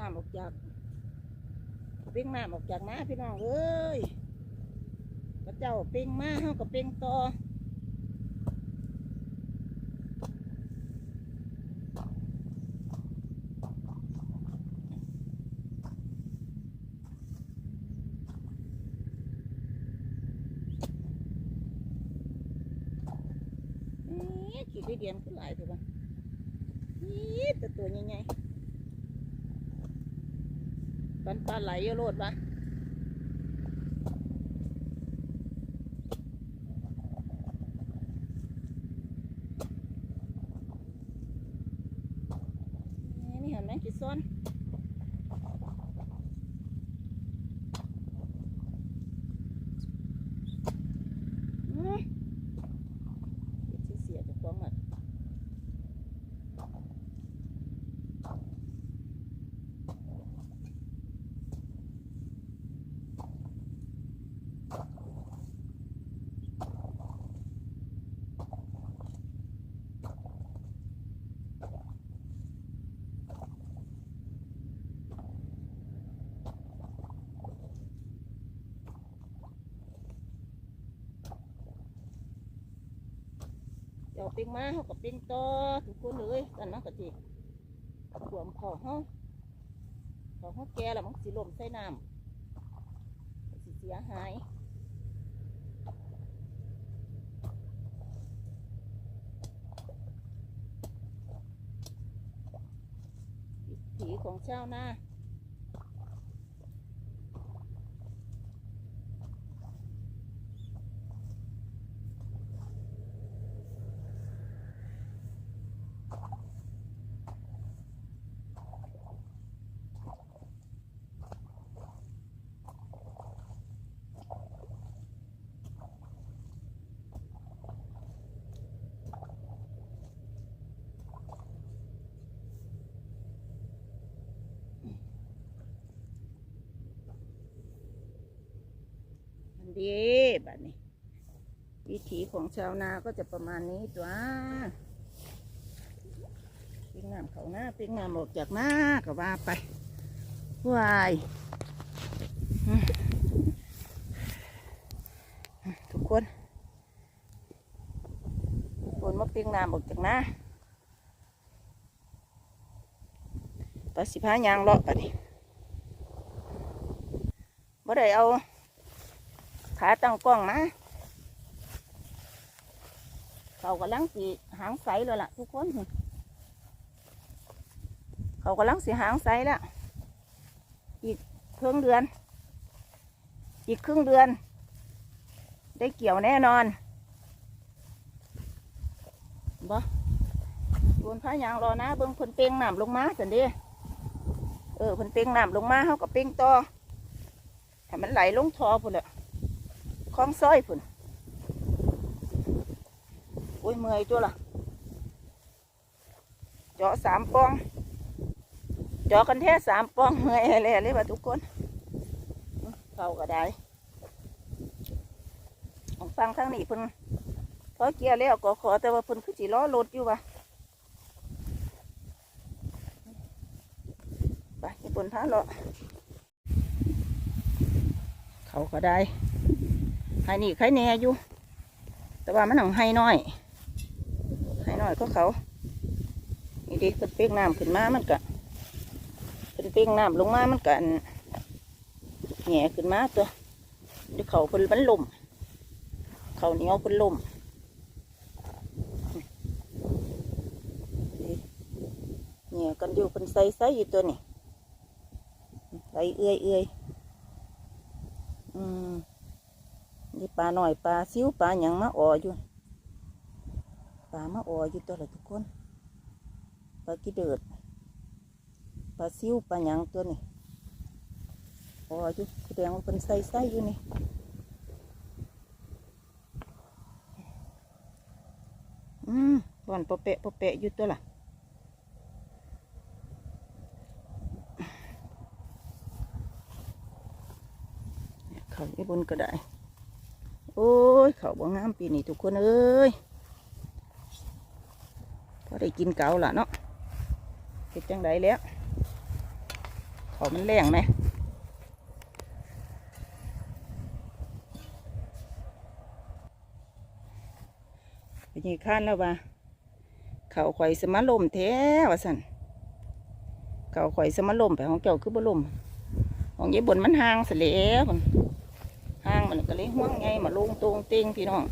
น้ำออกจากเป้งน้ำออกจากน้าพี่น้องเอ้ยพระเจ้าเป้งมาเฮากับเป้งต่อขี่ด้เดียนขึ้นหลายตัวบ้างนี่แต่ตัวใหญ่ๆ มันปลาไหลอยู่โลดบ้านี่เห็นไหมจิซ้อนอืมเดี๋ยวสิเสียจะฟ้องอะ เดี๋ยวปิ้งมาเขากับปิ้งต่อทุกคนเลยตอนนั้นก็จีขวมของเขาของเขาแก่แล้วมันสิลมใส่น้ำสิเสียหายวิถีของชาวนา ดีแบบนี้ วิถีของชาวนาก็จะประมาณนี้ตัวปิ้งน้ำเขาหน้าปิ้งน้ำออกจากหน้าก็ว่าไปวายทุกคนทุกคนมาปิ้งน้ำออกจากหน้าปลาสิพายางเลาะปะนี่บ่ได้เอา ขาตั้งกล้องมาเขากำลังสีหางใสเลยล่ะ ทุกคน เขากำลังสีหางใสแล้วอีกครึ่งเดือน อีกครึ่งเดือน ได้เกี่ยวแน่นอนบ่โดนพายางรอนะเบิ่งเพิ่นเป่งน้ำลงมาสันดีเออเพิ่นเป่งน้ำลงมาเขากับเป่งต่อให้มันไหลลงทอพุ่นแหละ ลองซอยพุ่นโอ้ยเมื่อยตัวละเจาะสามปองเจาะกันแท้สามปองเมื่อยเลยเลยว่ะทุกคนเข้าก็ได้ฟังทางนี้พุ่นพอเกียร์แล้วก็ขอแต่ว่าพุ่นคือจีล้อรถอยู่วะไปญี่ปุ่นพาเลาะเขาก็ได้ ให้นี่ใครแน่อยู่ แต่ว่ามันหนังให้น้อยให้น้อยก็เขา นี่ดิเป็นเปียกน้ำขึ้นมามันกะเป็นเปียกน้ำลงมามันกะแหง่ขึ้นมาตัวเดี๋ยวเขาเป็นมันลมเขาเหนียวเป็นลมนี่แหง่กันอยู่เป็นไซไซอยู่ตัวนี่ไหลเอื้อยเอื้อยอืม นี่ปลาหน่อยปลาซิวปลาหยังมาอ่ออยู่ปลามาอ่ออยู่ตัวละทุกคนปลากีเดิดปลาซิวปลาหยังตัวนี่อ่ออยู่แสดงว่าเป็นไส้ไส้อยู่นี่อืมบอนปะเปะปะเปะอยู่ตัวละเขาไอ้บนก็ได้ โอ้ยเขาบ่งามปีนี้ทุกคนเอ้ยพอได้กินเกาละเนาะเห็ดจังไดแล้ว เขามันแรงไหมไปยีข้านแล้วว่าเขาข่อยสมาลมแท้ว่าสันเขาข่อยสมาลมไปของเจ้าคือบ่ลมของยายบนมันห่างเสยแหล้วพุ่นหางมันก็ เลยห่วงไงมาลงตรงเต็งพี่น้อง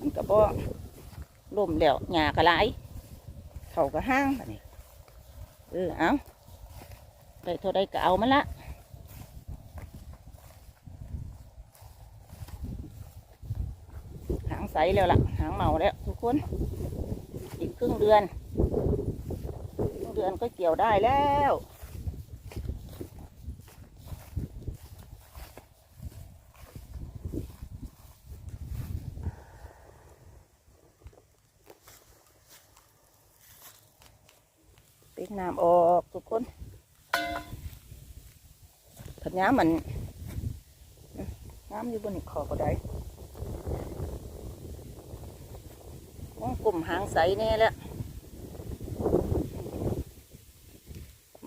มันก็บ่ลมแล้วหญ้าก็หลายเขาก็ห้างบัดนี้เออเอาได้เท่าใดก็เอามาละหางใสแล้วล่ะหางเมาแล้วทุกคน อีกครึ่งเดือนครึ่งเดือนก็เกี่ยวได้แล้ว กน้ำออกทุกคนขัดน้ำมันน้ำอยู่บนอีกขอบก็ได้มองกลุ่มหางใสแน่แล้ว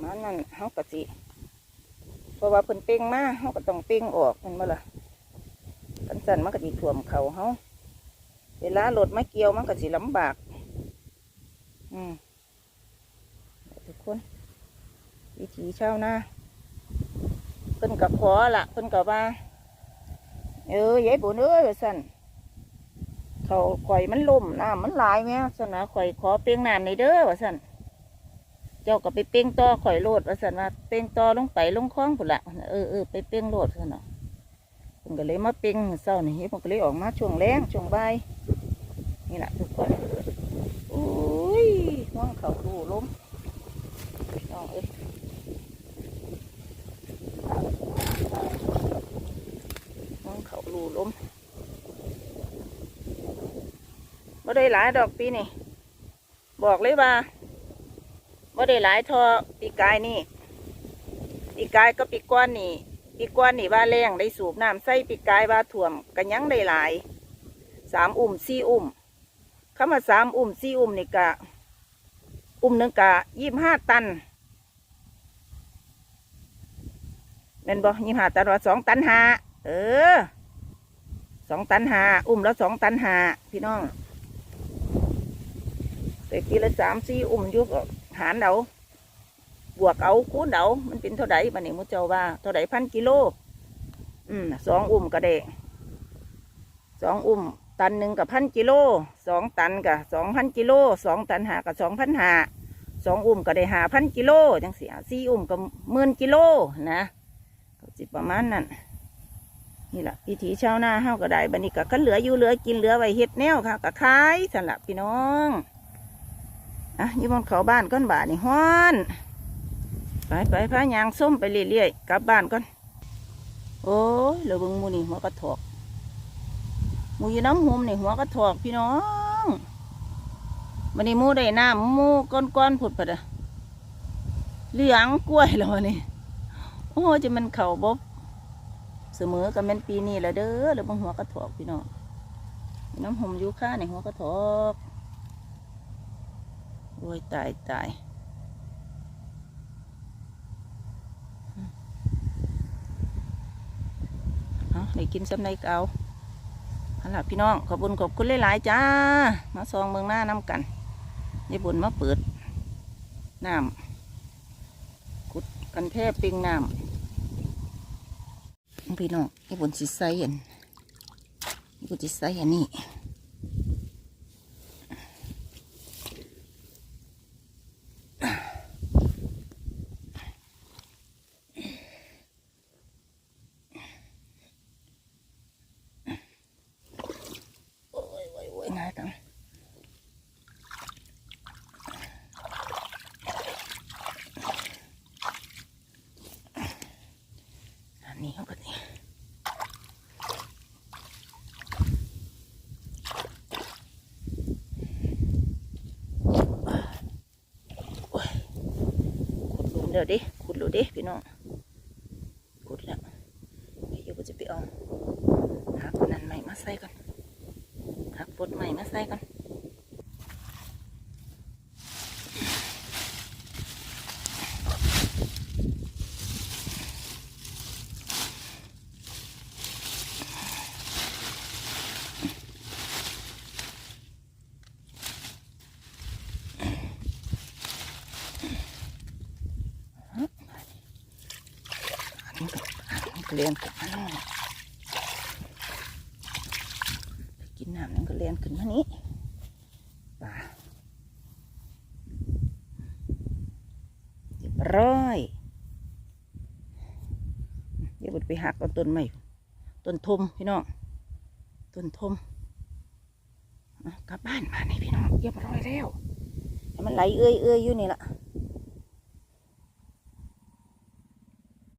มันนั่นเขากะสิเพราะว่าเพิ่นเป้งมาเขาก็ต้องเป้งออกเห็นบ่ล่ะกันสั่นมันก็ดีถ่วมเขาเขาเวลารถมาเกี่ยวมันก็สิลำบาก อืม ทุกคน วิถีชาวนาเพิ่นกับขอละเพิ่นกับว่า เออยายบุญเอ้ยสั่นเขาข่อยมันล่มน้ำมันลายแม่สั่นนะข่อยขอเป้งน้ำในเด้อว่าสั่นเจ้าก็ไปเป้งต่อข่อยโลดว่าสั่นว่าเป้งต่อลงไปลงคลองพุ่นละเออเออไปเป้งโลดสั่นเนาะเพิ่นก็เลยมาเป้งมื้อเช้านี่เพิ่นก็เลยออกมาช่วงแรงช่วงบ่ายนี่แหละทุกคนอุ้ยห่วงเขาดูล้ม น้องเอ้ยน้องเขาลูล้มบ่ ได้หลายดอกปีนี่ บอกเลยว่าบ่ได้หลายทอปีกายนี่ ปีกายก็ปีก้อนนี่ ปีก้อนนี่ว่าแรงได้สูบน้ำใส่ปีกายว่าถ่วมกันยังได้หลายสามอุ่มสี่อุ่มเข้ามาสามอุ่มสี่อุ่มนี่กะ อุ้มหนึ่งกะยี่ห้าตันแม่นบ่ยี่ห้าตันว่าสองตันหาเออสองตันหา อุ้มแล้วสองตันหาพี่น้อง แต่กีละสามสี่อุ้มอยุกหารเดาบวกเอาคูณเดามันเป็นเท่าไดบันนี้มุเจ้าว่าเท่าไดพันกิโล อืมสองอุ้มก็ได้สองอุ้ม ตันหนึ่งกับพันกิโลสองตันกับสองพันกิโลสองตันหากับสองพันหาสองอุ้มก็ได้หาพันกิโลจังเสียสี่อุ้มก็หมื่นกิโลนะก็สิประมาณนั้นนี่แหละวิถีชาวนาเฮาก็ได้บันนี้ก็กันเหลืออยู่เหลือกินเหลือไว้เฮ็ดแนวค่ะก็ขายสำหรับพี่น้อง อะยี่บนเขาบ้านก้อนบานี่ฮ้อนไปไปพายางส้มไปเรื่อยๆกลับบ้านก่อนโอ้ยเหลือเบึงมูนี่หัวกระถอกมูอยู่น้ำหุมนี่หัวกระถอกพี่น้องมันนี่มูได้น้ำมูก้อนๆผุดปะเด้อเหลืองกล้วยแล้วนี่โอ้จะมันเข่าบบเสมอกับแม่นปีนี้แหละเด้อแล้วบางหัวกระถอกพี่น้องน้ำหุมอยู่ข้าในหัวกระถอก โอ้ยตายตายเอาได้กินสำในเก่าเอาล่ะพี่น้อง ขอบคุณขอบคุณหลาย ๆ จ้า มาซองเมืองหน้าน้ำกันยายบุญมาเปิดน้ำกุดกันแทบปิงน้ำพี่น้องยายบุญสิใส่เห็นยายบุญสิใส่อันนี้โอ้ยโอ้ยโอ้ยง่ายจังอันนี้เขาก็นี่โอ้ยขุดหลุมเดี๋ยวดิขุดหลุมดิพี่น้องขุดแล้วเดี๋ยวก็จะไปเอาหาคนนั้นใหม่มาใส่ก่อน ผักบดใหม่มาใส่ก่อนเรียนกับมัน น้ำนั่นก็เลียนขึ้นมานี้ปลาเรียบร้อย เดี๋ยวบุดไปหักเอาต้นใหม่ต้นทมพี่น้อง ต้นทมเอากลับบ้านมานี่พี่น้องเรียบร้อยแล้วให้มันไหลเอื้อยเอื้อยอยู่นี่ละ